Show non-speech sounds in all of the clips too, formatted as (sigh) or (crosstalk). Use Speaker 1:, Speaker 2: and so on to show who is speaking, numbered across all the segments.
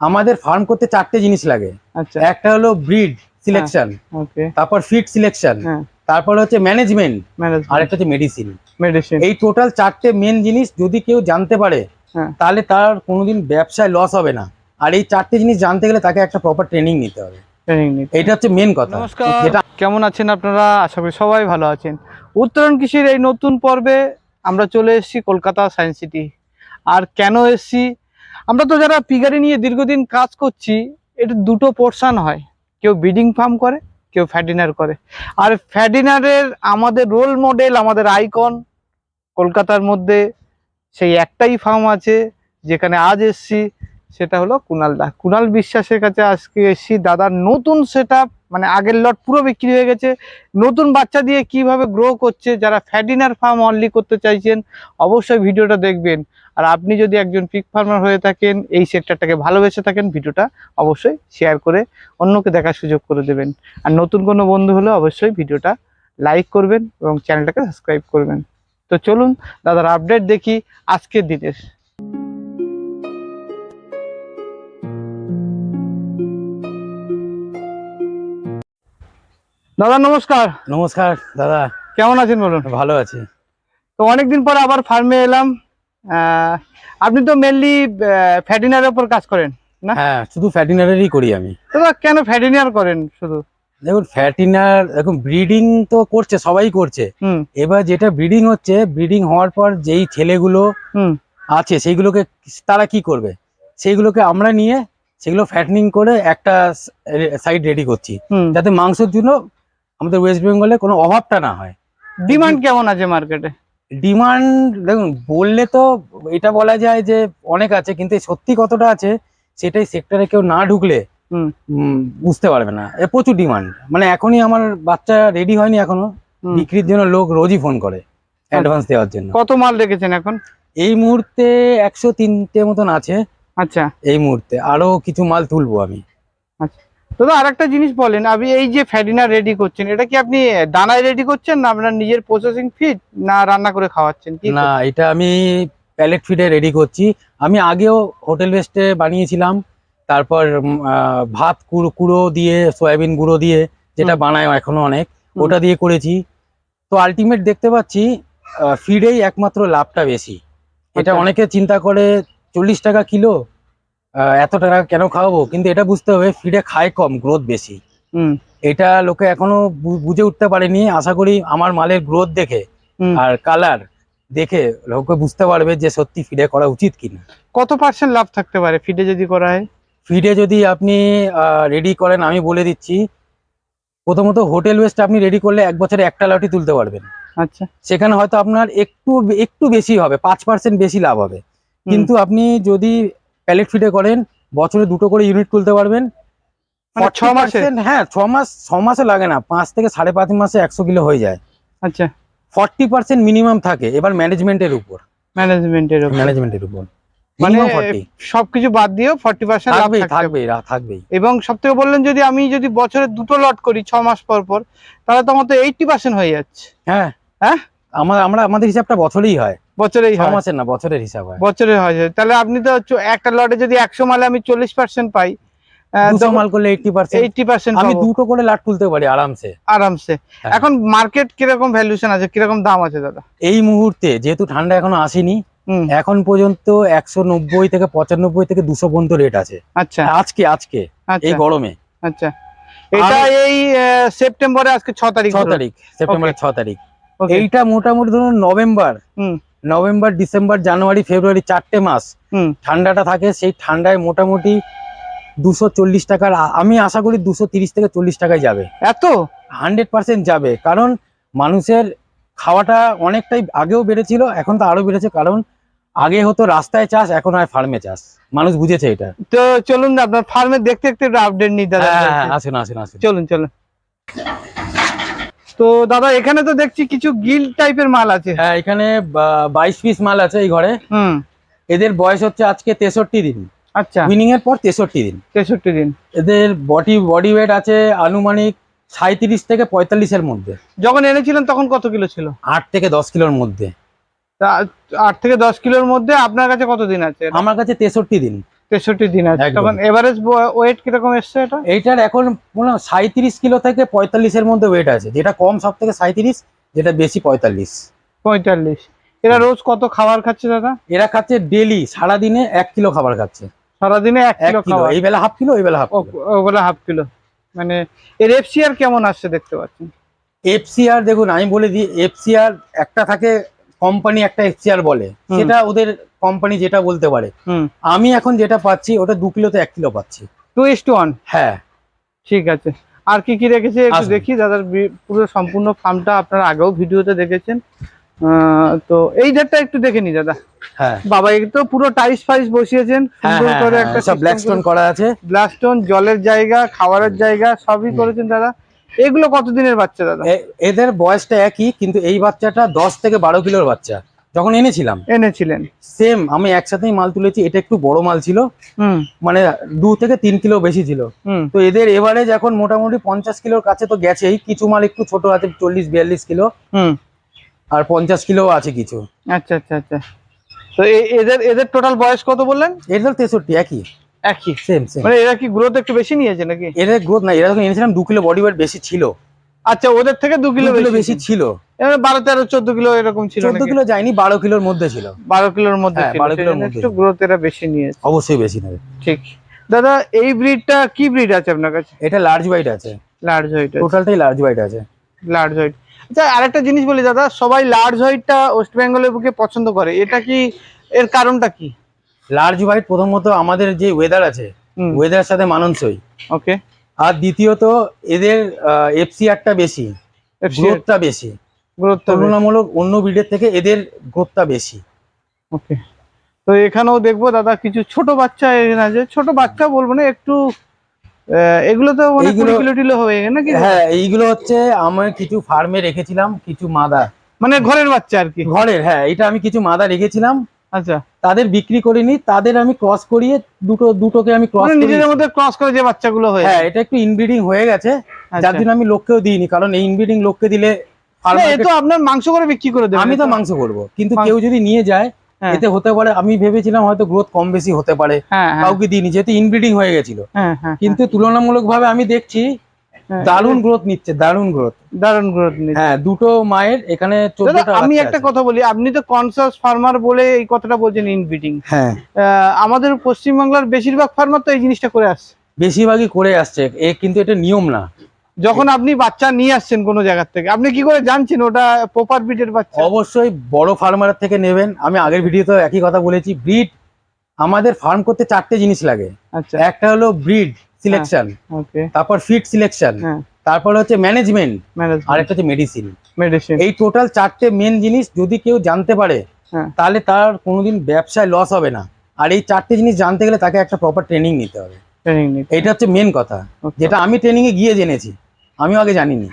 Speaker 1: আমাদের ফার্ম করতে চারটে জিনিস লাগে।
Speaker 2: আচ্ছা।
Speaker 1: একটা হলো ব্রিড সিলেকশন তারপর ফিড সিলেকশন
Speaker 2: হ্যাঁ।
Speaker 1: তারপর হচ্ছে ম্যানেজমেন্ট আর একটা হচ্ছে মেডিসিন
Speaker 2: মেডিসিন
Speaker 1: এই টোটাল চারটে মেন জিনিস যদি কেউ জানতে পারে
Speaker 2: হ্যাঁ।
Speaker 1: তাহলে তার কোনোদিন ব্যবসায় লস হবে না। আর এই চারটে জিনিস জানতে গেলে তাকে একটা প্রপার ট্রেনিং নিতে হবে।
Speaker 2: ট্রেনিং
Speaker 1: এটা হচ্ছে মেন কথা।
Speaker 2: নমস্কার। কেমন আছেন আপনারা? আশা করি সবাই ভালো আছেন। উত্তরণ কৃষির এই নতুন পর্বে আমরা চলে এসেছি কলকাতা সায়েন্স সিটি। আর কেন এসেছি? আমরা তো যারা পিগারি নিয়ে দীর্ঘদিন কাজ করছি এটা দুটো পোর্শন হয়। কেউ ব্রিডিং ফার্ম করে, কেউ ফ্যাডিনার করে। আর ফ্যাডিনারের আমাদের রোল মডেল আমাদের আইকন কলকাতার মধ্যে সেই একটাই ফার্ম আছে, যেখানে আজ এসছি, সেটা হলো কুনাল দা কুনাল বিশ্বাসের কাছে আজকে এসছি। দাদার নতুন সেট মানে আগের লট পুরো বিক্রি হয়ে গেছে। নতুন বাচ্চা দিয়ে কীভাবে গ্রো করছে, যারা ফ্যাডিনার ফার্ম অনলি করতে চাইছেন, অবশ্যই ভিডিওটা দেখবেন। আর আপনি যদি একজন পিক ফার্মার হয়ে থাকেন, এই সেক্টরটাকে ভালোবেসে থাকেন, ভিডিওটা অবশ্যই শেয়ার করে অন্যকে দেখার সুযোগ করে দেবেন। আর নতুন কোনো বন্ধু হলে অবশ্যই ভিডিওটা লাইক করবেন এবং চ্যানেলটাকে সাবস্ক্রাইব করবেন। তো চলুন, দাদার আপডেট দেখি আজকের দিনের। দাদা নমস্কার।
Speaker 1: নমস্কার দাদা।
Speaker 2: কেমন আছেন বলুন?
Speaker 1: ভালো আছি।
Speaker 2: তো অনেকদিন পর আবার ফার্মে এলাম। আপনি তো মেনলি ফ্যাটিনারের উপর কাজ করেন না?
Speaker 1: হ্যাঁ শুধু ফ্যাটিনারেরই করি আমি।
Speaker 2: দাদা কেন ফ্যাটিনার করেন শুধু?
Speaker 1: দেখুন ফ্যাটিনার দেখুন ব্রিডিং তো করছে সবাই করছে।
Speaker 2: হুম।
Speaker 1: এবার যেটা ব্রিডিং হচ্ছে ব্রিডিং হওয়ার পর যেই ছেলেগুলো আছে সেইগুলোকে তারা কি করবে? সেইগুলোকে আমরা নিয়ে সেগুলো ফ্যাটনিং করে একটা সাইড রেডি করছি। যাতে মাংসের জন্য আমাদের ওয়েস্ট বেঙ্গলে কোনো অভাবটা না হয়।
Speaker 2: ডিমান্ড কেমন আছে মার্কেটে
Speaker 1: ডিমান্ড দেখুন বললে তো এটা বলা যায় যে অনেক আছে কিন্তু সত্যি কতটা আছে সেটাই সেক্টরে কেউ না ঢুকলে বুঝতে পারবে না। এ প্রচুর ডিমান্ড মানে এখনই আমার বাচ্চা রেডি হয়নি
Speaker 2: এখনও।
Speaker 1: বিক্রির জন্য লোক রোজই ফোন করে অ্যাডভান্স দেওয়ার জন্য।
Speaker 2: কত মাল রেখেছেন এখন?
Speaker 1: এই মুহূর্তে একশো তিনটে মতন আছে।
Speaker 2: আচ্ছা।
Speaker 1: এই মুহূর্তে আরও কিছু মাল তুলবো আমি।
Speaker 2: দাদা আর একটা জিনিস বলেন আপনি এই যে ফ্যাডিনার রেডি করছেন এটা কি আপনি দানায় রেডি করছেন না আপনার নিজের প্রসেসিং ফিড না রান্না করে খাওয়াচ্ছেন?
Speaker 1: না এটা আমি প্যালেট ফিডে রেডি করছি। আমি আগেও হোটেল ওয়েস্টে বানিয়েছিলাম তারপর ভাত কুড়ো কুড়ো দিয়ে সয়াবিন গুঁড়ো দিয়ে যেটা। বানায় এখনও অনেক ওটা দিয়ে করেছি। তো আলটিমেট দেখতে পাচ্ছি ফিডেই একমাত্র লাভটা বেশি। এটা
Speaker 2: আচ্ছা।
Speaker 1: অনেকে চিন্তা করে চল্লিশ টাকা কিলো এত টাকা কেন খাওয়াবো? কিন্তু এটা বুঝতে হবে ফিডে খায় কম গ্রোথ বেশি।
Speaker 2: হুম।
Speaker 1: এটা লোকে এখনও বুঝে উঠতে পারেনি। আশা করি আমার মালের গ্রোথ দেখে আর কালার দেখে লোকে বুঝতে পারবে যে সত্যি ফিডে করা উচিত কিনা।
Speaker 2: কত পার্সেন্ট লাভ থাকতে পারে ফিডে যদি করা হয়?
Speaker 1: ফিডে যদি আপনি রেডি করেন আমি বলে দিচ্ছি প্রথমত হোটেল ওয়েস্ট আপনি রেডি করলে এক বছরে একটা লটি তুলতে পারবেন।
Speaker 2: আচ্ছা।
Speaker 1: সেখানে হয়তো আপনার একটু একটু বেশি হবে পাঁচ পার্সেন্ট বেশি লাভ হবে। কিন্তু আপনি যদি প্যালেট ফিডে করেন বছরে দুটো করে ইউনিট তুলতে পারবেন।
Speaker 2: মানে ছ মাসে?
Speaker 1: হ্যাঁ ছ মাস ছ মাসে লাগে না পাঁচ থেকে সাড়ে পাঁচ মাসে একশো কিলো হয়ে যায়।
Speaker 2: আচ্ছা।
Speaker 1: ফর্টি পার্সেন্ট মিনিমাম থাকে এবার ম্যানেজমেন্টের উপর।
Speaker 2: ম্যানেজমেন্টের
Speaker 1: ম্যানেজমেন্টের উপর।
Speaker 2: মানে সবকিছু বাদ দিয়েও ফর্টি পার্সেন্ট
Speaker 1: থাকবেই থাকবেই থাকবেই।
Speaker 2: এবং সব থেকে বললেন যদি আমি যদি বছরে দুটো লট করি ছ মাস পর পর তাহলে তো আমার তো এইটটি পার্সেন্ট হয়ে যাচ্ছে।
Speaker 1: হ্যাঁ।
Speaker 2: হ্যাঁ?
Speaker 1: আমার আমরা আমাদের হিসাবটা বছরেই হয়।
Speaker 2: বছরেই হয়।
Speaker 1: মাসের না বছরের হিসাব হয়।
Speaker 2: বছরে হয়। তাহলে আপনি তো একটা লটে যদি একশো মালে আমি চল্লিশ পার্সেন্ট পাই
Speaker 1: মাল করলে আমি দুটো করে লাট তুলতে পারি আরামসে।
Speaker 2: আরামসে।
Speaker 1: হ্যাঁ।
Speaker 2: এখন মার্কেট কীরকম ভ্যালুয়েশন আছে কীরকম দাম আছে দাদা?
Speaker 1: এই মুহূর্তে যেহেতু ঠান্ডা এখনও আসেনি এখন পর্যন্ত একশো নব্বই থেকে পঁচানব্বই থেকে দুশো পর্যন্ত রেট আছে।
Speaker 2: আচ্ছা।
Speaker 1: আজকে আজকে এই
Speaker 2: আচ্ছা।
Speaker 1: গরমে।
Speaker 2: আচ্ছা। এটা এই সেপ্টেম্বরে আজকে ছ তারিখ
Speaker 1: ছ তারিখ সেপ্টেম্বরের ছ তারিখ। এইটা মোটামুটি ধরুন নভেম্বর।
Speaker 2: হুম।
Speaker 1: নভেম্বর ডিসেম্বর জানুয়ারি ফেব্রুয়ারি চারটে মাস।
Speaker 2: হুম।
Speaker 1: ঠান্ডাটা থাকে সেই ঠান্ডায় মোটামুটি দুশো চল্লিশ টাকার আমি আশা করি দুশো তিরিশ থেকে চল্লিশ টাকায় যাবে।
Speaker 2: এত?
Speaker 1: হান্ড্রেড পার্সেন্ট যাবে। কারণ মানুষের খাওয়াটা অনেকটাই আগেও বেড়েছিল এখন তো আরও বেড়েছে। কারণ আগে হতো রাস্তায় চাষ এখন হয় ফার্মে চাষ। মানুষ বুঝেছে এটা।
Speaker 2: তো চলুন না আপনার ফার্মে দেখতে দেখতে একটু আপডেট নিতে দাদা।
Speaker 1: হ্যাঁ, হ্যাঁ, আসুন আসুন আসুন।
Speaker 2: চলুন চলুন। তো দাদা এখানে তো দেখছি কিছু গিল টাইপের মাল আছে।
Speaker 1: হ্যাঁ এখানে বাইশ পিস মাল আছে এই ঘরে।
Speaker 2: হুম।
Speaker 1: এদের বয়স হচ্ছে আজকে তেষট্টি দিন।
Speaker 2: আচ্ছা।
Speaker 1: উইনিং এর পর তেষট্টি দিন।
Speaker 2: তেষট্টি দিন।
Speaker 1: এদের বডি বডি ওয়েট আছে আনুমানিক সাঁত্রিশ থেকে পঁয়তাল্লিশের মধ্যে।
Speaker 2: যখন এনেছিলেন তখন কত কিলো ছিল?
Speaker 1: আট থেকে দশ কিলোর মধ্যে।
Speaker 2: তা আট থেকে দশ কিলোর মধ্যে আপনার কাছে কতদিন আছে?
Speaker 1: আমার কাছে তেষট্টি দিন।
Speaker 2: তেষট্টি দিন আছে। তখন এভারেজ ওয়েট কীরকম এসছে এটা?
Speaker 1: এইটার এখন সাঁত্রিশ কিলো থেকে পঁয়তাল্লিশের মধ্যে ওয়েট আছে। যেটা কম সব থেকে সাঁত্রিশ যেটা বেশি পঁয়তাল্লিশ।
Speaker 2: পঁয়তাল্লিশ। এরা রোজ কত খাবার খাচ্ছে দাদা?
Speaker 1: এরা খাচ্ছে ডেলি সারাদিনে এক কিলো খাবার খাচ্ছে।
Speaker 2: সারাদিনে এক
Speaker 1: এক
Speaker 2: কিলো খাবার?
Speaker 1: এই বেলা হাফ কিলো এই বেলা হাফ
Speaker 2: ও- ওগুলো হাফ কিলো। মানে এর এফসিআর কেমন আসছে দেখতে পাচ্ছেন?
Speaker 1: এফসিআর দেখুন আমি বলে দিই এফসিআর একটা থাকে কোম্পানি একটা এফসিআর বলে সেটা ওদের কোম্পানি যেটা বলতে পারে। আমি এখন যেটা পাচ্ছি ওটা দু কিলোতে এক কিলো পাচ্ছি।
Speaker 2: টু ইস টু ওয়ান
Speaker 1: হ্যাঁ।
Speaker 2: ঠিক আছে। আর কি কি রেখেছে একটু দেখি দাদার পুরো সম্পূর্ণ ফার্মটা আপনারা আগেও ভিডিওতে দেখেছেন। তো এই ধারটা একটু দেখে নি দাদা।
Speaker 1: হ্যাঁ।
Speaker 2: বাবা তো পুরো টাইস ফাইস বসিয়েছেন।
Speaker 1: হ্যাঁ
Speaker 2: সুন্দর করে একটা
Speaker 1: সব ব্ল্যাক স্টোন করা। আছে।
Speaker 2: ব্লাস্টন জলের জায়গা খাবারের জায়গা সবই করেছেন দাদা। এগুলো কতদিনের বাচ্চা দাদা?
Speaker 1: এদের বয়সটা একই কিন্তু এই বাচ্চাটা দশ থেকে বারো কিলোর বাচ্চা। যখন এনেছিলাম
Speaker 2: এনেছিলেন।
Speaker 1: সেম আমি একসাথেই মাল তুলেছি এটা একটু বড় মাল ছিল। মানে দু থেকে তিন কিলো বেশি ছিল। তো এদের এভারেজ এখন মোটামুটি পঞ্চাশ কিলোর কাছে তো গেছেই কিছু মাল একটু ছোট আছে চল্লিশ বিয়াল্লিশ কিলো।
Speaker 2: হুম।
Speaker 1: আর পঞ্চাশ কিলো আছে কিছু।
Speaker 2: আচ্ছা আচ্ছা আচ্ছা। তো এদের এদের টোটাল বয়স কত বললেন?
Speaker 1: এদের তেষট্টি একই।
Speaker 2: একই
Speaker 1: সেম সেম
Speaker 2: মানে এরা কি গ্রোথ একটু বেশি নিয়েছে নাকি?
Speaker 1: এদের গ্রোথ না এরা যখন এনেছিলাম দু কিলো বডি ওয়েট বেশি ছিল।
Speaker 2: আচ্ছা ওদের থেকে দু কিলো বেশি
Speaker 1: ছিল।
Speaker 2: বারো তেরো চোদ্দ কিলো এরকম ছিল
Speaker 1: চোদ্দ? কিলো যায়নি বারো কিলোর মধ্যে ছিল।
Speaker 2: বারো কিলোর মধ্যে
Speaker 1: হ্যাঁ, 12 কিলোর মধ্যে
Speaker 2: একটু গ্রোথ এরা বেশি নিয়েছে।
Speaker 1: অবশ্যই বেশি নেবে।
Speaker 2: ঠিক। দাদা এই ব্রিডটা কি ব্রিড আছে আপনার কাছে?
Speaker 1: এটা লার্জ ওয়াইট আছে।
Speaker 2: লার্জ হোয়াইট
Speaker 1: টোটালটাই লার্জ ওয়াইট আছে।
Speaker 2: লার্জ হোয়াইট আচ্ছা আরেকটা জিনিস বলি দাদা সবাই লার্জ হোয়াইটটা ওয়েস্ট বেঙ্গলের বুকে পছন্দ করে। এটা কি এর কারণটা কি?
Speaker 1: লার্জ হোয়াইট প্রথমত আমাদের যে ওয়েদার আছে
Speaker 2: হুম।
Speaker 1: ওয়েদারের সাথে মানানসই।
Speaker 2: ওকে।
Speaker 1: আর দ্বিতীয়ত এদের এফসিআরটা বেশি গ্রোথটা বেশি। তুলনামূলক অন্য ব্রিডের থেকে এদের গ্রোথটা বেশি।
Speaker 2: ওকে। তো এখানেও দেখব দাদা কিছু ছোট বাচ্চা এখানে আছে। ছোট বাচ্চা বলব না একটু এগুলো তো মানে কিলো টিলো হবে নাকি?
Speaker 1: হ্যাঁ এইগুলো হচ্ছে আমার কিছু ফার্মে রেখেছিলাম কিছু মাদা
Speaker 2: মানে ঘরের বাচ্চা আর কি।
Speaker 1: ঘরের হ্যাঁ এটা আমি কিছু মাদা রেখেছিলাম।
Speaker 2: আচ্ছা।
Speaker 1: তাদের বিক্রি করিনি তাদের আমি ক্রস করিয়ে দুটো দুটোকে আমি ক্রস
Speaker 2: মানে নিজেদের মধ্যে ক্রস করে যে বাচ্চাগুলো হয়
Speaker 1: হ্যাঁ এটা একটু ইনব্রিডিং হয়ে গেছে। যার
Speaker 2: আচ্ছা।
Speaker 1: জন্য আমি লোককেও দিইনি কারণ এই ইনব্রিডিং লোককে দিলে
Speaker 2: তো আপনার মাংস করে বিক্রি করে
Speaker 1: আমি তো মাংস করব কিন্তু কেউ যদি নিয়ে যায়
Speaker 2: হ্যাঁ।
Speaker 1: এতে হতে পারে আমি ভেবেছিলাম হয়তো গ্রোথ কম বেশি হতে পারে
Speaker 2: হ্যাঁ হ্যাঁ।
Speaker 1: কাউকে দিইনি যেহেতু ইনব্রিডিং হয়ে গেছিল। কিন্তু তুলনামূলক ভাবে আমি দেখছি দারুণ গ্রোথ নিচ্ছে দারুণ গ্রোথ
Speaker 2: দারুণ গ্রোথ নিচ্ছে।
Speaker 1: হ্যাঁ দুটো মায়ের এখানে
Speaker 2: আমি একটা কথা বলি আপনি তো কনসাস ফার্মার বলে এই কথাটা বলছেন ইনব্রিডিং
Speaker 1: হ্যাঁ।
Speaker 2: আমাদের পশ্চিমবাংলার বেশিরভাগ ফার্মার তো এই জিনিসটা করে আসছে।
Speaker 1: বেশিরভাগই করে আসছে এ কিন্তু এটা নিয়ম না।
Speaker 2: যখন আপনি বাচ্চা নিয়ে আসছেন কোনো জায়গা থেকে আপনি কি করে জানছেন ওটা প্রপার ব্রিডের বাচ্চা?
Speaker 1: অবশ্যই বড় ফার্মার থেকে নেবেন। আমি আগের ভিডিওতে একই কথা বলেছি ব্রিড আমাদের ফার্ম করতে চারটে জিনিস লাগে।
Speaker 2: আচ্ছা।
Speaker 1: একটা হলো ব্রিড সিলেকশন তারপর ফিড সিলেকশন
Speaker 2: হ্যাঁ।
Speaker 1: তারপর হচ্ছে ম্যানেজমেন্ট আর একটা হচ্ছে মেডিসিন
Speaker 2: মেডিসিন
Speaker 1: এই টোটাল চারটে মেন জিনিস যদি কেউ জানতে পারে
Speaker 2: হ্যাঁ।
Speaker 1: তাহলে তার কোনোদিন ব্যবসায় লস হবে না। আর এই চারটে জিনিস জানতে গেলে তাকে একটা প্রপার ট্রেনিং নিতে হবে।
Speaker 2: ট্রেনিং
Speaker 1: এটা হচ্ছে মেন কথা। যেটা আমি ট্রেনিং এ গিয়ে জেনেছি। আমিও আগে জানিনি।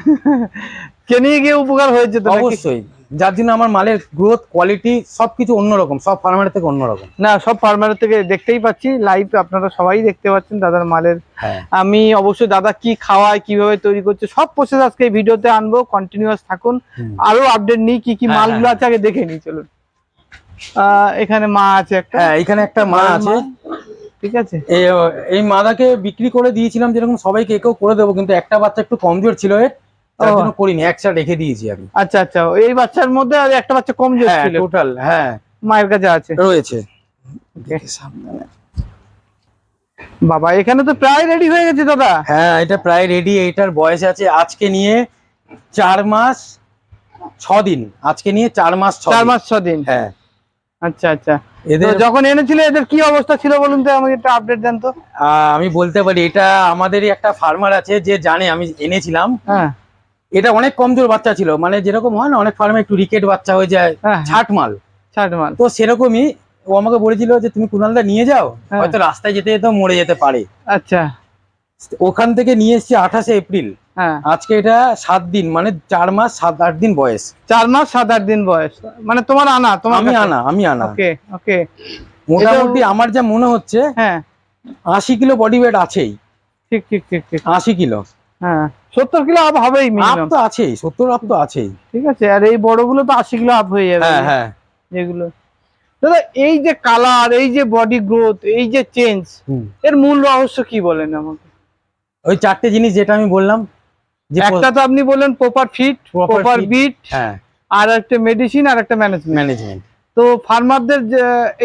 Speaker 1: (laughs)
Speaker 2: ট্রেনিং গিয়ে উপকার হয়েছে
Speaker 1: অবশ্যই। যার জন্য আমার মালের গ্রোথ কোয়ালিটি সবকিছু অন্যরকম সব ফার্মারের থেকে অন্যরকম।
Speaker 2: না সব ফার্মারের থেকে দেখতেই পাচ্ছি লাইভ আপনারা সবাই দেখতে পাচ্ছেন দাদার মালের।
Speaker 1: হ্যাঁ।
Speaker 2: আমি অবশ্যই দাদা কি খাওয়ায় কীভাবে তৈরি করছে সব প্রসেস আজকে এই ভিডিওতে আনব কন্টিনিউয়াস থাকুন। আরও আপডেট নিই কি কি
Speaker 1: হ্যাঁ,
Speaker 2: মালগুলো
Speaker 1: হ্যাঁ।
Speaker 2: আছে আগে দেখে নিই চলুন। এখানে মা আছে একটা।
Speaker 1: হ্যাঁ এখানে একটা মা আছে।
Speaker 2: ঠিক আছে?
Speaker 1: এই এই মাদাকে বিক্রি করে দিয়েছিলাম যেরকম সবাইকে একেও করে দেবো কিন্তু একটা বাচ্চা একটু কমজোর ছিল এর তার জন্য করিনি একসাথে রেখে দিয়েছি আমি।
Speaker 2: আচ্ছা আচ্ছা এই বাচ্চার মধ্যে আর একটা বাচ্চা কম
Speaker 1: হ্যাঁ
Speaker 2: ছিল
Speaker 1: টোটাল হ্যাঁ।
Speaker 2: মায়ের কাছে আছে।
Speaker 1: রয়েছে।
Speaker 2: বাবা এখানে তো প্রায় রেডি হয়ে গেছে দাদা।
Speaker 1: হ্যাঁ এটা প্রায় রেডি এইটার বয়স আছে আজকে নিয়ে চার মাস ছ দিন। আজকে নিয়ে চার মাস
Speaker 2: চার মাস ছ দিন।
Speaker 1: হ্যাঁ।
Speaker 2: আচ্ছা আচ্ছা।
Speaker 1: এদের
Speaker 2: যখন এনেছিল এদের কি অবস্থা ছিল বলুন তো আমাকে একটা আপডেট দেন তো।
Speaker 1: আমি বলতে পারি এটা আমাদেরই একটা ফার্মার আছে যে জানে আমি এনেছিলাম।
Speaker 2: হ্যাঁ।
Speaker 1: এটা অনেক কমজোর বাচ্চা ছিল। মানে যেরকম হয় না অনেক ফার্মে একটু রিকেট বাচ্চা হয়ে যায়
Speaker 2: হ্যাঁ
Speaker 1: ছাট মাল।
Speaker 2: ষাট মাল।
Speaker 1: তো সেরকমই ও আমাকে বলেছিল যে তুমি কুনালদা নিয়ে যাও
Speaker 2: হ্যাঁ।
Speaker 1: হয়তো রাস্তায় যেতে যেতে মরে যেতে পারে।
Speaker 2: আচ্ছা।
Speaker 1: ওখান থেকে নিয়ে এসেছি আঠাশে এপ্রিল।
Speaker 2: হ্যাঁ।
Speaker 1: আজকে এটা সাত দিন মানে চার মাস সাত আট দিন বয়স।
Speaker 2: চার মাস সাত আট দিন বয়স। মানে তোমার আনা তোমার
Speaker 1: আমি আনা আমি আনা।
Speaker 2: ওকে ওকে।
Speaker 1: মোটামুটি আমার যা মনে হচ্ছে
Speaker 2: হ্যাঁ।
Speaker 1: আশি কিলো বডি ওয়েট আছেই।
Speaker 2: ঠিক ঠিক ঠিক ঠিক।
Speaker 1: আশি কিলো।
Speaker 2: হ্যাঁ। সত্তর কিলো আপ হবেই
Speaker 1: আপ তো আছেই সত্তর আপ তো আছেই।
Speaker 2: ঠিক আছে আর এই বড়গুলো তো আশি কিলো আপ হয়ে যাবে।
Speaker 1: হ্যাঁ হ্যাঁ।
Speaker 2: যেগুলো। দাদা এই যে কালার এই যে বডি গ্রোথ এই যে চেঞ্জ এর মূল রহস্য কি বলেন আমাকে?
Speaker 1: ওই চারটে জিনিস যেটা আমি বললাম
Speaker 2: একটা তো আপনি বললেন প্রপার ফিট প্রপার। বিট
Speaker 1: হ্যাঁ।
Speaker 2: আর একটা মেডিসিন আর একটা ম্যানেজমেন্ট
Speaker 1: ম্যানেজমেন্ট
Speaker 2: তো ফার্মারদের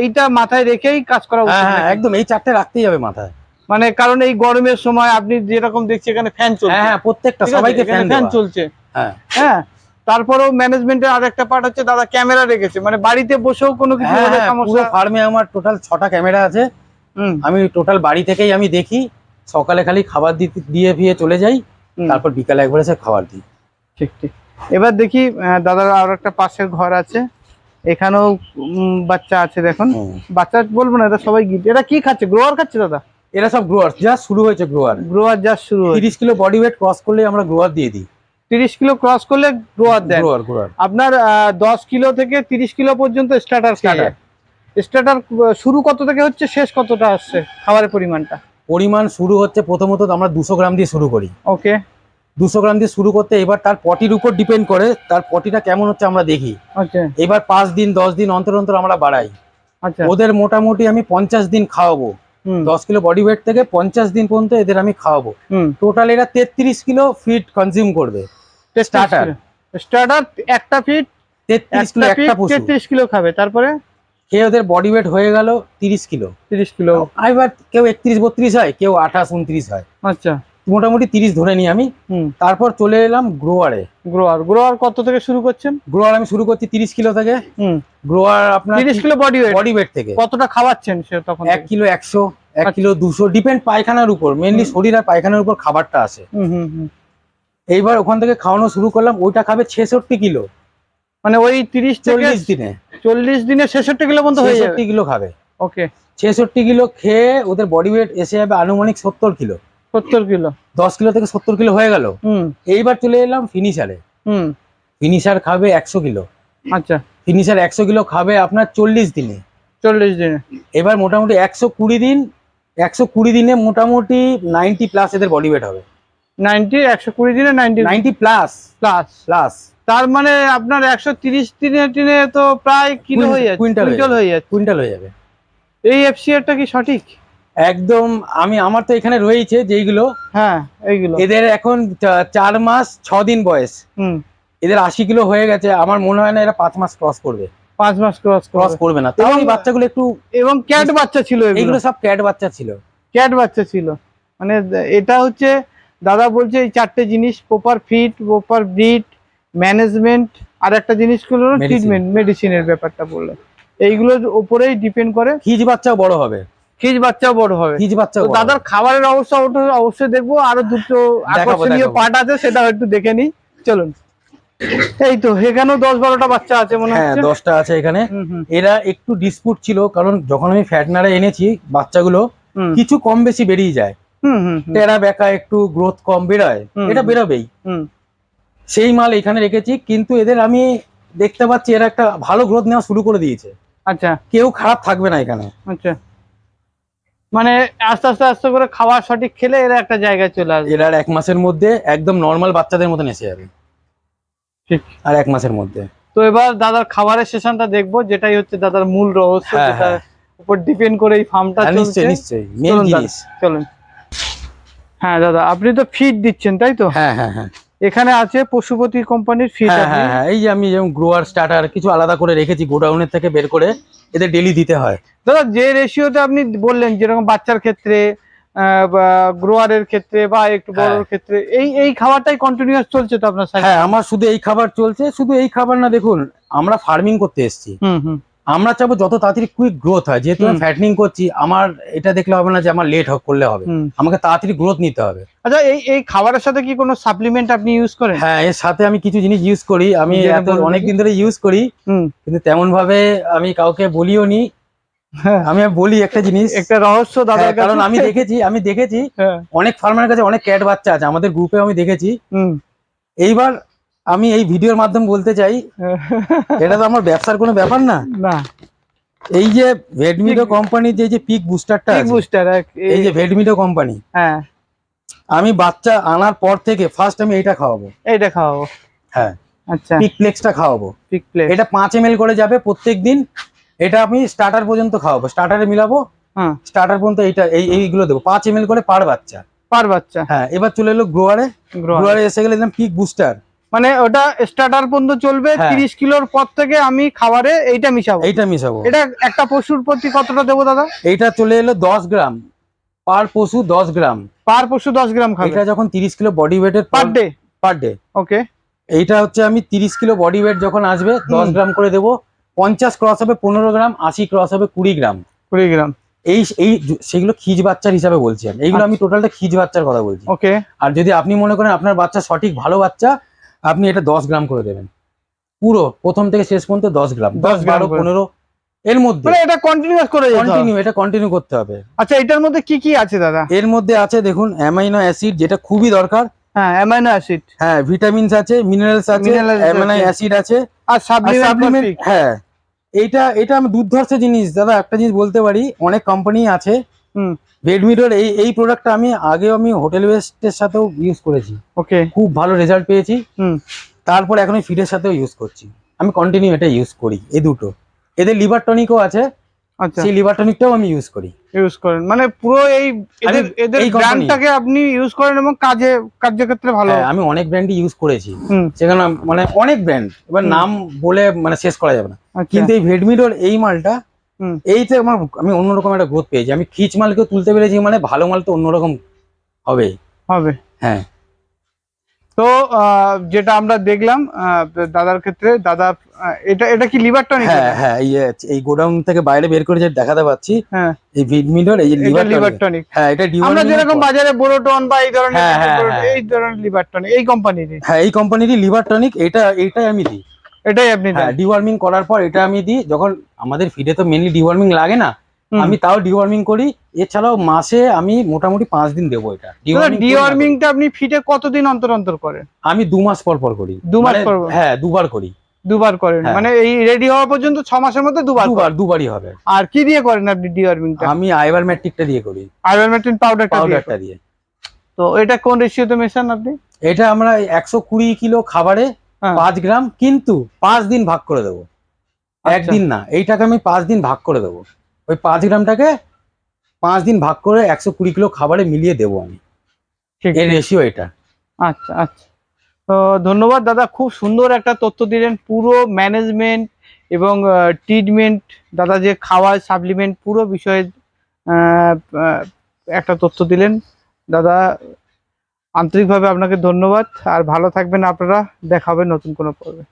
Speaker 2: এইটা মাথায় রেখেই কাজ করা
Speaker 1: হ্যাঁ
Speaker 2: উচিত
Speaker 1: হ্যাঁ একদম এই চারটে রাখতেই হবে মাথায়।
Speaker 2: মানে কারণ এই গরমের সময় আপনি যেরকম দেখছি এখানে ফ্যান চলছে।
Speaker 1: হ্যাঁ হ্যাঁ প্রত্যেকটা সবাইকে ফ্যান
Speaker 2: চলছে।
Speaker 1: হ্যাঁ।
Speaker 2: হ্যাঁ তারপরেও ম্যানেজমেন্টের আর একটা পার্ট হচ্ছে দাদা ক্যামেরা রেখেছে। মানে বাড়িতে বসেও কোনো কিছু
Speaker 1: হ্যাঁ হ্যাঁ
Speaker 2: সমস্যা
Speaker 1: ফার্মে আমার টোটাল ছটা ক্যামেরা আছে। আমি টোটাল বাড়ি থেকেই আমি দেখি। সকালে খালি খাবার দিতে- দিয়ে ফিয়ে চলে যাই। তারপর বিকালে একবার এসে খাবার দিই।
Speaker 2: ঠিক ঠিক। এবার দেখি দাদার আর একটা পাশের ঘর আছে। এখানেও বাচ্চা আছে দেখুন। বাচ্চা বলব না এটা সবাই গিফট এটা কি খাচ্ছে? গ্রোয়ার খাচ্ছে দাদা?
Speaker 1: এরা সব গ্রোয়ার যা শুরু হয়েছে গ্রোয়ার
Speaker 2: গ্রোয়ার যা শুরু হয়েছে।
Speaker 1: তিরিশ কিলো বডি ওয়েট ক্রস করলে আমরা গ্রোয়ার দিয়ে দিই।
Speaker 2: তিরিশ কিলো ক্রস করলে গ্রোয়ার দেন
Speaker 1: গ্রোয়ার গ্রোয়ার
Speaker 2: আপনার দশ কিলো থেকে তিরিশ কিলো পর্যন্ত স্টার্টার
Speaker 1: Starter।
Speaker 2: স্টার্টার শুরু কত থেকে হচ্ছে শেষ কতটা আসছে খাবারের পরিমাণটা?
Speaker 1: পরিমাণ শুরু হচ্ছে প্রথমত আমরা দুশো গ্রাম দিয়ে শুরু করি।
Speaker 2: ওকে
Speaker 1: দুশো গ্রাম দিয়ে শুরু করতে এবার তার পটির উপর ডিপেন্ড করে তার পটিটা কেমন হচ্ছে আমরা দেখি। এবার পাঁচ দিন দশ দিন অন্তর অন্তর আমরা বাড়াই।
Speaker 2: আচ্ছা।
Speaker 1: ওদের মোটামুটি আমি পঞ্চাশ দিন খাওয়াবো। দশ কিলো বডি ওয়েট থেকে পঞ্চাশ দিন পর্যন্ত এদের আমি খাওয়াবো।
Speaker 2: হুম।
Speaker 1: টোটাল এরা তেত্রিশ কিলো ফিট কনজিউম করবে। স্টার্টার
Speaker 2: স্টার্টার একটা ফিট
Speaker 1: তেত্রিশ কিলো
Speaker 2: একটা ফিট তেত্রিশ কিলো খাবে। তারপরে?
Speaker 1: খেয়ে ওদের বডি ওয়েট হয়ে গেল তিরিশ কিলো।
Speaker 2: তিরিশ কিলো।
Speaker 1: এবার কেউ একত্রিশ বত্রিশ হয় কেউ আঠাশ উনত্রিশ হয়।
Speaker 2: আচ্ছা।
Speaker 1: মোটামুটি তিরিশ ধরে নিই আমি। তারপর চলে এলাম গ্রোয়ারে
Speaker 2: গ্রোয়ার গ্রোয়ার কত থেকে শুরু করছেন?
Speaker 1: গ্রোয়ার আমি শুরু করছি তিরিশ কিলো থেকে।
Speaker 2: হুম।
Speaker 1: গ্রোয়ার আপনার
Speaker 2: তিরিশ kilo body weight
Speaker 1: body weight থেকে।
Speaker 2: কতটা খাওয়াচ্ছেন সে তখন
Speaker 1: এক কিলো একশো এক
Speaker 2: আচ্ছা।
Speaker 1: কিলো দুশো ডিপেন্ড পায়খানার উপর। মেনলি শরীর আর পায়খানার উপর খাবারটা আসে
Speaker 2: হুম হুম হুম।
Speaker 1: এইবার ওখান থেকে খাওয়ানো শুরু করলাম ওইটা খাবে ছেষট্টি কিলো।
Speaker 2: মানে ওই তিরিশ
Speaker 1: চল্লিশ দিনে।
Speaker 2: চল্লিশ দিনে ছেষট্টি কিলো পর্যন্ত হয়ে
Speaker 1: ছেষট্টি কিলো খাবে।
Speaker 2: ওকে
Speaker 1: ছেষট্টি কিলো খেয়ে ওদের বডি ওয়েট এসে যাবে আনুমানিক সত্তর কিলো।
Speaker 2: সত্তর কিলো।
Speaker 1: দশ কিলো থেকে সত্তর কিলো হয়ে গেল।
Speaker 2: হুম।
Speaker 1: এইবার চলে এলাম ফিনিশারে
Speaker 2: হুম।
Speaker 1: ফিনিশার খাবে একশো কিলো।
Speaker 2: আচ্ছা।
Speaker 1: ফিনিশার একশো কিলো খাবে আপনার চল্লিশ দিনে।
Speaker 2: চল্লিশ দিনে।
Speaker 1: এবার মোটামুটি একশো কুড়ি দিন একশো কুড়ি দিনে মোটামুটি নাইনটি প্লাস এদের বডি ওয়েট হবে।
Speaker 2: নাইনটি একশো কুড়ি দিনে ninety
Speaker 1: ninety plus
Speaker 2: plus
Speaker 1: plus
Speaker 2: তার মানে আপনার একশো তিরিশ দিনে দিনে তো প্রায় কিলো হয়ে যাচ্ছে
Speaker 1: কুইন্টাল হয়ে
Speaker 2: কুইন্টাল হয়ে যাচ্ছে।
Speaker 1: কুইন্টাল হয়ে যাবে।
Speaker 2: এই এফসিআরটা কি সঠিক?
Speaker 1: একদম আমি আমার তো এখানে রয়েছে যেইগুলো।
Speaker 2: হ্যাঁ এইগুলো।
Speaker 1: এদের এখন চার মাস ছ দিন বয়স।
Speaker 2: হুম।
Speaker 1: এদের আশি কিলো হয়ে গেছে আমার মনে হয় না এরা পাঁচ মাস ক্রস করবে।
Speaker 2: পাঁচ মাস ক্রস
Speaker 1: ক্রস করবে না। তাও এই বাচ্চাগুলো একটু
Speaker 2: এবং ক্যাট বাচ্চা ছিল এগুলো।
Speaker 1: সব ক্যাট বাচ্চা ছিল।
Speaker 2: ক্যাট বাচ্চা ছিল। মানে এটা হচ্ছে দাদা বলছে এই চারটে জিনিস proper feed proper breed management আর একটা জিনিস হলো ট্রিটমেন্ট মেডিসিনের ব্যাপারটা বলল। এইগুলোর উপরেই ডিপেন্ড করে।
Speaker 1: খিজ বাচ্চাও বড় হবে।
Speaker 2: খিজ বাচ্চাও বড় হবে। তো
Speaker 1: বড়
Speaker 2: দাদার খাবারের অবস্থা অবশ্যই দেখব আরও দুটো আকর্ষণীয় পার্ট আছে সেটাও একটু দেখে নিই। চলুন। এই তো এখানেও দশ বারোটা বাচ্চা আছে মনে
Speaker 1: হ্যাঁ
Speaker 2: হচ্ছে?
Speaker 1: দশটা আছে এখানে। এরা একটু ডিসপুট ছিল কারণ যখন আমি ফ্যাটনারে এনেছি বাচ্চাগুলো কিছু কম বেশি বেরিয়ে যায়।
Speaker 2: হুম, হুম, হুম,
Speaker 1: টেরা বেকা একটু গ্রোথ কম বেরোয় এটা বেরোবেই।
Speaker 2: হুম,
Speaker 1: সেই মাল এখানে রেখেছি কিন্তু এদের আমি দেখতে পাচ্ছি এরা একটা ভালো গ্রোথ নেওয়া শুরু করে দিয়েছে।
Speaker 2: আচ্ছা।
Speaker 1: কেউ খারাপ থাকবে না এখানে।
Speaker 2: আচ্ছা। মানে আস্তে আস্তে আস্তে করে খাওয়া সঠিক খেলে এরা একটা জায়গায় চলে আসবে।
Speaker 1: এরা এক মাসের মধ্যে একদম নর্মাল বাচ্চাদের মতন এসে যাবে।
Speaker 2: ঠিক।
Speaker 1: আর এক মাসের মধ্যে।
Speaker 2: তো এবার দাদার খাবারের সেশনটা দেখব যেটাই হচ্ছে দাদার মূল রহস্য
Speaker 1: হ্যাঁ, হ্যাঁ।
Speaker 2: উপর ডিপেন্ড করে এই ফার্মটা
Speaker 1: হ্যাঁ,
Speaker 2: চলছে।
Speaker 1: নিশ্চয়ই নিশ্চয়ই মেন জিনিস।
Speaker 2: চলুন। হ্যাঁ দাদা আপনি তো ফিড দিচ্ছেন তাই তো?
Speaker 1: হ্যাঁ হ্যাঁ হ্যাঁ।
Speaker 2: এখানে আছে পশুপতি কোম্পানির ফিড
Speaker 1: হ্যাঁ হ্যাঁ হ্যাঁ এই যে আমি যেমন গ্রোয়ার স্টার্টার কিছু আলাদা করে রেখেছি গোডাউনের থেকে বের করে এদের ডেলি দিতে হয়।
Speaker 2: দাদা যে রেশিওতে আপনি বললেন যেরকম বাচ্চার ক্ষেত্রে গ্রোয়ারের ক্ষেত্রে বা একটু বড়োর
Speaker 1: হ্যাঁ।
Speaker 2: ক্ষেত্রে এই এই খাবারটাই কন্টিনিউয়াস চলছে তো আপনার সাথে
Speaker 1: হ্যাঁ আমার শুধু এই খাবার চলছে শুধু এই খাবার না দেখুন আমরা ফার্মিং করতে এসেছি।
Speaker 2: হুম হুম।
Speaker 1: আমরা চাবো যত তাড়াতাড়ি কুইক গ্রোথ হয় যেহেতু আমি ফ্যাটনিং করছি আমার এটা দেখলে হবে না যে আমার লেট হোক করলে হবে। আমাকে তাড়াতাড়ি গ্রোথ নিতে হবে।
Speaker 2: আচ্ছা এই এই খাবারের সাথে কি কোনো সাপ্লিমেন্ট আপনি ইউজ করেন?
Speaker 1: হ্যাঁ এর সাথে আমি কিছু জিনিস ইউজ করি। আমি এত অনেক দিন ধরে ইউজ করি কিন্তু তেমন ভাবে আমি কাউকে বলিও নি।
Speaker 2: হ্যাঁ,
Speaker 1: আমি বলি একটা জিনিস।
Speaker 2: একটা রহস্য
Speaker 1: হ্যাঁ, কারণ আমি দেখেছি আমি দেখেছি।
Speaker 2: হ্যাঁ,
Speaker 1: অনেক ফার্মারের কাছে অনেক ক্যাট বাচ্চা আছে আমাদের গ্রুপে আমি দেখেছি। এইবার আমি এই ভিডিওর মাধ্যমে বলতে চাই (laughs) এটা তো আমার ব্যবসার কোনো ব্যাপার না।
Speaker 2: না।
Speaker 1: এই যে ভেডমিডো কোম্পানির যে যে পিক বুস্টারটা
Speaker 2: পিক বুস্টার
Speaker 1: এই যে ভেডমিডো কোম্পানি
Speaker 2: হ্যাঁ।
Speaker 1: আমি বাচ্চা আনার পর থেকে ফার্স্ট আমি এটা খাওয়াবো।
Speaker 2: এইটা খাওয়াবো।
Speaker 1: হ্যাঁ।
Speaker 2: আচ্ছা।
Speaker 1: পিক প্লেক্সটা খাওয়াবো।
Speaker 2: পিক প্লেট
Speaker 1: এটা পাঁচ এম করে যাবে প্রত্যেকদিন। এটা আমি স্টার্টার পর্যন্ত খাওয়াবো। স্টার্টারে মিলাবো।
Speaker 2: হ্যাঁ
Speaker 1: স্টার্টার পর্যন্ত এইটা এই এইগুলো দেবো। পাঁচ এম করে পার বাচ্চা।
Speaker 2: পার বাচ্চা।
Speaker 1: হ্যাঁ এবার চলে এলো গ্রোয়ারে
Speaker 2: গ্রোয়ার।
Speaker 1: এসে গেলে পিক বুস্টার
Speaker 2: মানে ওটা স্টার্টার পর্যন্ত চলবে
Speaker 1: হ্যাঁ।
Speaker 2: তিরিশ কিলোর পর থেকে আমি খাবারে এইটা মিশাবো।
Speaker 1: এইটা মিশাবো।
Speaker 2: এটা একটা পশুর প্রতি কতটা দেবো দাদা?
Speaker 1: এইটা চলে এলো দশ গ্রাম। পার পশু দশ গ্রাম।
Speaker 2: পার পশু দশ গ্রাম খাবে।
Speaker 1: এটা যখন তিরিশ কিলো বডি ওয়েটের
Speaker 2: per day
Speaker 1: per day
Speaker 2: okay
Speaker 1: এইটা হচ্ছে আমি তিরিশ কিলো বডি ওয়েট যখন আসবে দশ
Speaker 2: হুম।
Speaker 1: গ্রাম করে দেবো। পঞ্চাশ ক্রস হবে পনেরো গ্রাম আশি ক্রস হবে কুড়ি গ্রাম।
Speaker 2: কুড়ি গ্রাম।
Speaker 1: এই এই সেগুলো খিজ বাচ্চার হিসাবে বলছি আমি। এইগুলো আমি টোটালটা খিজ বাচ্চার কথা বলছি।
Speaker 2: ওকে
Speaker 1: আর যদি আপনি মনে করেন আপনার বাচ্চা সঠিক ভালো বাচ্চা আপনি এটা দশ গ্রাম করে দেবেন। পুরো প্রথম থেকে শেষ পর্যন্ত দশ গ্রাম। দশ বারো পনেরো এর মধ্যে।
Speaker 2: মানে এটা কন্টিনিউয়াস করে
Speaker 1: কন্টিনিউ এটা কন্টিনিউ করতে হবে।
Speaker 2: আচ্ছা এটার মধ্যে কি কি আছে দাদা?
Speaker 1: এর মধ্যে আছে দেখুন অ্যামাইনো অ্যাসিড যেটা খুবই দরকার।
Speaker 2: হ্যাঁ অ্যামাইনো অ্যাসিড
Speaker 1: হ্যাঁ ভিটামিনস আছে মিনারেলস আছে অ্যামাইনো অ্যাসিড আছে।
Speaker 2: আর সাপ্লিমেন্ট
Speaker 1: হ্যাঁ এইটা এটা আমি দুর্ধর্ষ জিনিস দাদা একটা জিনিস বলতে পারি অনেক কোম্পানি আছে
Speaker 2: হুম।
Speaker 1: ভেডমিডোর এই এই প্রোডাক্টটা আমি আগেও আমি হোটেল ওয়েস্টের সাথেও ইউজ করেছি।
Speaker 2: ওকে
Speaker 1: খুব ভালো রেজাল্ট পেয়েছি।
Speaker 2: হুম।
Speaker 1: তারপর এখন আমি ফিডের সাথেও ইউজ করছি। আমি কন্টিনিউ এটা ইউজ করি এই দুটো। এদের লিভার টনিকও আছে।
Speaker 2: আচ্ছা।
Speaker 1: সেই লিভার টনিকটাও আমি ইউজ করি।
Speaker 2: ইউজ করেন। মানে পুরো এই এদের এদের ব্র্যান্ডটাকে আপনি ইউজ করেন এবং কাজে কার্যক্ষেত্রে ভালো।
Speaker 1: হ্যাঁ, আমি অনেক ব্র্যান্ডই ইউজ করেছি। সেখানে মানে অনেক ব্র্যান্ড এবার নাম বলে মানে শেষ করা যাবে না।
Speaker 2: আচ্ছা।
Speaker 1: কিন্তু এই ভেডমিডোর এই মালটা। এইতে আমার আমি অন্যরকম একটা গ্রোথ পেয়েছি। আমি খিচ মালকে তুলতে পেরেছি মানে ভালো মাল তো অন্যরকম হবে।
Speaker 2: হবে।
Speaker 1: হ্যাঁ।
Speaker 2: তো যেটা আমরা দেখলাম দাদার ক্ষেত্রে দাদা এটা এটা কি লিভার টনিক
Speaker 1: হ্যাঁ হ্যাঁ এই এই গোডাউন থেকে বাইরে বের করে যে দেখাতে পাচ্ছি
Speaker 2: হ্যাঁ।
Speaker 1: এই ভিডমিডোর এই লিভার
Speaker 2: লিভার টনিক
Speaker 1: হ্যাঁ এটা
Speaker 2: আমরা যেরকম বাজারে বোরোটন বা এই ধরনের
Speaker 1: হ্যাঁ, হ্যাঁ, হ্যাঁ।
Speaker 2: এই ধরনের লিভার টনিক এই কোম্পানির
Speaker 1: হ্যাঁ এই কোম্পানিরই লিভার টনিক এটা এটাই আমি দিই।
Speaker 2: এটাই আপনি
Speaker 1: হ্যাঁ ডিওয়ার্মিং করার পর এটা আমি দিই। যখন আমাদের ফিডে তো মেনলি ডিওয়ার্মিং লাগে না আমি তাও ডিওয়ার্মিং করি। এছাড়াও মাসে আমি মোটামুটি পাঁচ দিন দেবো এটা।
Speaker 2: ডিওয়ার্মিংটা আপনি ফিটে কতদিন অন্তর অন্তর করেন?
Speaker 1: আমি দু মাস পর পর করি।
Speaker 2: দু মাস
Speaker 1: মানে-
Speaker 2: পর?
Speaker 1: হ্যাঁ দুবার করি।
Speaker 2: দুবার করেন।
Speaker 1: হ্যাঁ।
Speaker 2: মানে এই রেডি হওয়া পর্যন্ত ছ মাসের মধ্যে দুবার
Speaker 1: দুবার দুবারই হবে।
Speaker 2: আর কি দিয়ে করেন আপনি ডিওয়ার্মিংটা
Speaker 1: আমি আইবার ম্যাট্রিকটা দিয়ে করি।
Speaker 2: আইভারমেকটিন পাউডারটা দিয়ে
Speaker 1: পাউডারটা দিয়ে।
Speaker 2: তো এটা কোন রেশিওতে মেশান আপনি?
Speaker 1: এটা আমরা একশো কুড়ি কিলো খাবারে। পাঁচ গ্রাম কিন্তু পাঁচ দিন ভাগ করে দেবো।
Speaker 2: আচ্ছা।
Speaker 1: একদিন না এইটাকে আমি পাঁচ দিন ভাগ করে দেবো। ওই পাঁচ গ্রামটাকে পাঁচ দিন ভাগ করে একশো কুড়ি কিলো খাবারে মিলিয়ে দেবো আমি।
Speaker 2: ঠিক
Speaker 1: এর রেশিও এটা।
Speaker 2: আচ্ছা আচ্ছা। তো ধন্যবাদ দাদা খুব সুন্দর একটা তথ্য দিলেন। পুরো ম্যানেজমেন্ট এবং ট্রিটমেন্ট দাদা যে খাওয়ায় সাপ্লিমেন্ট পুরো বিষয়ে একটা তথ্য দিলেন। দাদা আন্তরিকভাবে আপনাকে ধন্যবাদ। আর ভালো থাকবেন আপনারা। দেখাবেন নতুন কোনো পর্বে।